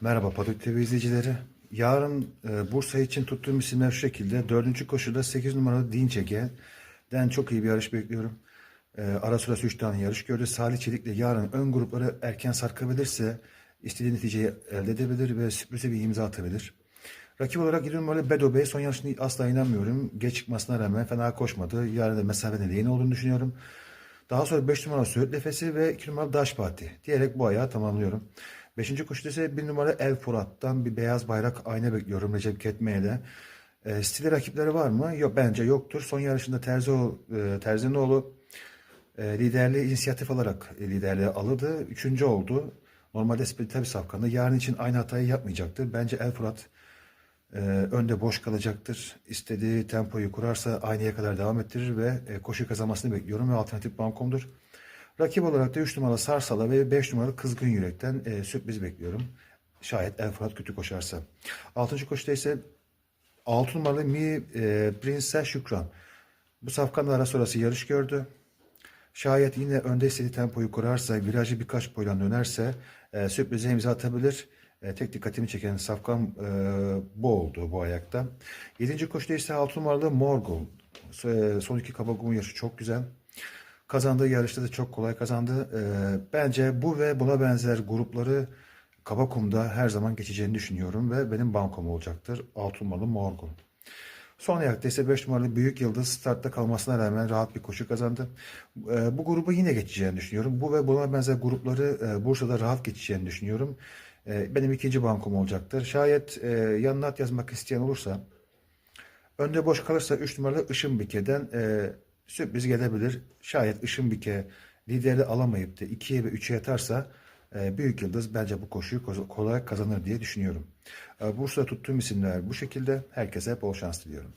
Merhaba Paduk TV izleyicileri. Yarın e, Bursa için tuttuğum isimler şu şekilde. Dördüncü koşuda 8 numaralı Dinç Ege'den çok iyi bir yarış bekliyorum. E, ara sırası 3 tane yarış gördü. Salih Çelik'le yarın ön grupları erken sarkabilirse istediği neticeyi elde edebilir ve sürprize bir imza atabilir. Rakip olarak 20 numaralı Bedo Bey son yarışını asla inanmıyorum. Geç çıkmasına rağmen fena koşmadı. Yarın da mesafede yeni olduğunu düşünüyorum. Daha sonra 5 numara Söğüt Nefesi ve 2 numara Daş Parti diyerek bu ayağı tamamlıyorum. 5. koşuda ise 1 numara El Furat'tan bir beyaz bayrak ayna bekliyorum Recep Ketmeye'de. E, stili rakipleri var mı? Yok bence yoktur. Son yarışında Terzioğlu, e, Terzinoğlu e, liderliği inisiyatif alarak e, liderliği alırdı. Üçüncü oldu. Normalde sprinter bir safkandı. Yarın için aynı hatayı yapmayacaktır. Bence El Furat e, önde boş kalacaktır. İstediği tempoyu kurarsa aynıya kadar devam ettirir ve e, koşu kazanmasını bekliyorum ve alternatif bankomdur. Rakip olarak da 3 numaralı Sarsala ve 5 numaralı Kızgın Yürek'ten e, sürpriz bekliyorum. Şayet El Fırat kötü koşarsa. 6. koşuda ise 6 numaralı Mi e, Prince Şükran. Bu safkanla ara sonrası yarış gördü. Şayet yine önde istediği tempoyu kurarsa, virajı birkaç boydan dönerse e, sürprize imza atabilir. E, tek dikkatimi çeken safkan e, bu oldu bu ayakta. 7. koşuda ise 6 numaralı Morgul. E, son iki kabagun yarışı çok güzel. Kazandığı yarışta da çok kolay kazandı. E, bence bu ve buna benzer grupları Kabakum'da her zaman geçeceğini düşünüyorum ve benim bankom olacaktır. 6 numaralı Morgul. Son ayakta ise 5 numaralı Büyük Yıldız startta kalmasına rağmen rahat bir koşu kazandı. E, bu grubu yine geçeceğini düşünüyorum. Bu ve buna benzer grupları e, Bursa'da rahat geçeceğini düşünüyorum. E, benim ikinci bankom olacaktır. Şayet e, yanına at yazmak isteyen olursa önde boş kalırsa 3 numaralı Işınbike'den e, sürpriz gelebilir. Şayet Işınbike lideri alamayıp da 2'ye ve 3'e yatarsa e, Büyük Yıldız bence bu koşuyu kolay kazanır diye düşünüyorum. E, Bursa'da tuttuğum isimler bu şekilde. Herkese bol şans diliyorum.